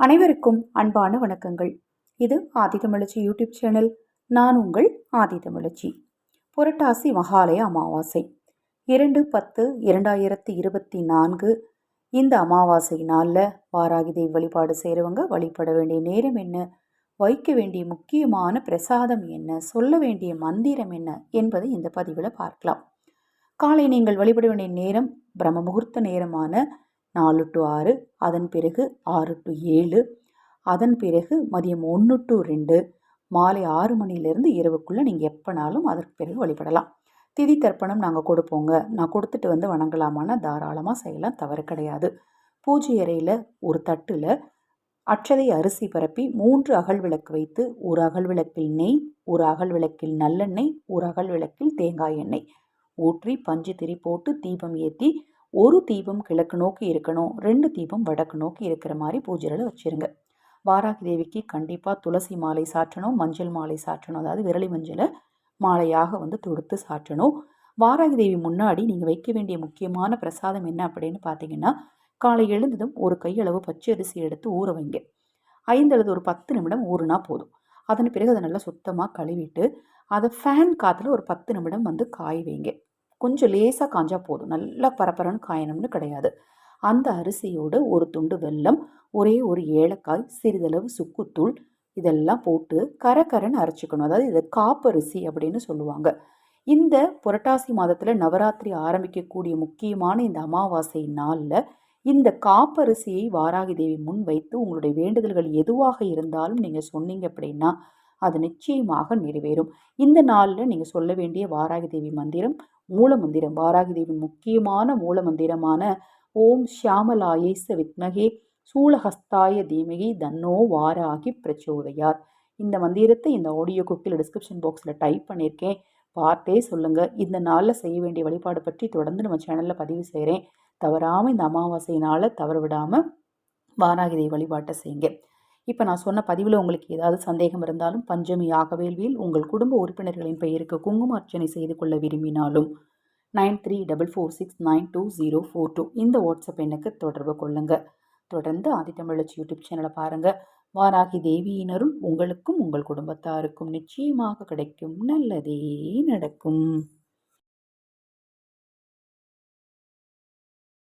அனைவருக்கும் அன்பான வணக்கங்கள். இது ஆதிதமிழச்சி யூடியூப் சேனல். நான் உங்கள் ஆதிதமிழச்சி புரட்டாசி மகாலய அமாவாசை. இரண்டு பத்து இரண்டாயிரத்தி இருபத்தி நான்கு. இந்த அமாவாசை நாளில் வாராகி வழிபாடு செய்கிறவங்க வழிபட வேண்டிய நேரம் என்ன? வைக்க வேண்டிய முக்கியமான பிரசாதம் என்ன? சொல்ல வேண்டிய மந்திரம் என்ன? என்பதை இந்த பதிவில் பார்க்கலாம். காலை நீங்கள் வழிபட வேண்டிய நேரம் பிரம்ம முகூர்த்த நேரமான நாலு டு ஆறு அதன் பிறகு ஆறு டு ஏழு அதன் பிறகு மதியம் ஒன்று டு ரெண்டு மாலை ஆறு மணிலேருந்து இரவுக்குள்ளே நீங்கள் எப்போனாலும் அதற்கு பிறகு வழிபடலாம். திதி தர்ப்பணம் நாங்கள் கொடுப்போங்க. நான் கொடுத்துட்டு வந்து வணங்கலாமான்னா தாராளமாக செய்யலாம் தவறு கிடையாது. பூஜை அறையில் ஒரு தட்டில் அச்சதை அரிசி பரப்பி மூன்று அகல் விளக்கு வைத்து ஒரு அகல் விளக்கில் நெய் ஒரு அகல் விளக்கில் நல்லெண்ணெய் ஒரு அகல் விளக்கில் தேங்காய் எண்ணெய். ஊற்றி பஞ்சு திரி போட்டு தீபம் ஏற்றி ஒரு தீபம் கிழக்கு நோக்கி இருக்கணும் ரெண்டு தீபம் வடக்கு நோக்கி இருக்கிற மாதிரி பூஜைகளை வச்சுருங்க. வாராகி தேவிக்கு கண்டிப்பாக துளசி மாலை சாற்றணும் மஞ்சள் மாலை சாற்றணும் அதாவது விரலி மஞ்சளை மாலையாக வந்து தொடுத்து சாற்றணும். வாராகி தேவி முன்னாடி நீங்கள் வைக்க வேண்டிய முக்கியமான பிரசாதம் என்ன அப்படின்னு பார்த்தீங்கன்னா காலை எழுந்ததும் ஒரு கையளவு பச்சை அரிசி எடுத்து ஊற வைங்க. ஐந்து அல்லது ஒரு பத்து நிமிடம் ஊறுனா போதும். அதன் பிறகு அதை நல்லா சுத்தமாக கழுவிட்டு அதை ஃபேன் காற்றுல ஒரு பத்து நிமிடம் வந்து காய வைங்க. கொஞ்சம் லேசாக காஞ்சா போதும். நல்லா பரப்பரன்னு காயணும்னு கிடையாது. அந்த அரிசியோடு ஒரு துண்டு வெல்லம் ஒரே ஒரு ஏலக்காய் சிறிதளவு சுக்குத்தூள் இதெல்லாம் போட்டு கரக்கரன்னு அரைச்சிக்கணும். அதாவது இது காப்பரிசி அப்படின்னு சொல்லுவாங்க. இந்த புரட்டாசி மாதத்தில் நவராத்திரி ஆரம்பிக்கக்கூடிய முக்கியமான இந்த அமாவாசை நாளில் இந்த காப்பரிசியை வாராகி தேவி முன் வைத்து உங்களுடைய வேண்டுதல்கள் எதுவாக இருந்தாலும் நீங்கள் சொன்னீங்க அப்படின்னா அது நிச்சயமாக நிறைவேறும். இந்த நாளில் நீங்கள் சொல்ல வேண்டிய வாராகி தேவி மந்திரம் மூல மந்திரம் வாராகி முக்கியமான மூல மந்திரமான ஓம் ஷியாமலாயேச வித்மகே சூலஹஸ்தாய தீமகி தன்னோ வாராகி பிரச்சோதையார் இந்த மந்திரத்தை இந்த ஆடியோ குக்கில் டிஸ்கிரிப்ஷன் பாக்ஸில் டைப் பண்ணியிருக்கேன். பார்த்தே சொல்லுங்கள் இந்த நாளில் செய்ய வேண்டிய வழிபாடு பற்றி தொடர்ந்து நம்ம சேனலில் பதிவு செய்கிறேன் தவறாமல் இந்த அமாவாசை நாளை தவற விடாமல் வாராகி தேவி வழிபாட்டை செய்யுங்க. இப்போ நான் சொன்ன பதிவில் உங்களுக்கு ஏதாவது சந்தேகம் இருந்தாலும் பஞ்சமி ஆகவேல்வியில் உங்கள் குடும்ப உறுப்பினர்களின் பெயருக்கு குங்கும அர்ச்சனை செய்து கொள்ள விரும்பினாலும் nine three double four six nine two zero four two இந்த வாட்ஸ்அப் எண்ணுக்கு தொடர்பு கொள்ளுங்கள் தொடர்ந்து ஆதித்தமிழச்சி யூடியூப் சேனலை பாருங்கள் வாராகி தேவியினரும் உங்களுக்கும் உங்கள் குடும்பத்தாருக்கும் நிச்சயமாக கிடைக்கும். நல்லதே நடக்கும்.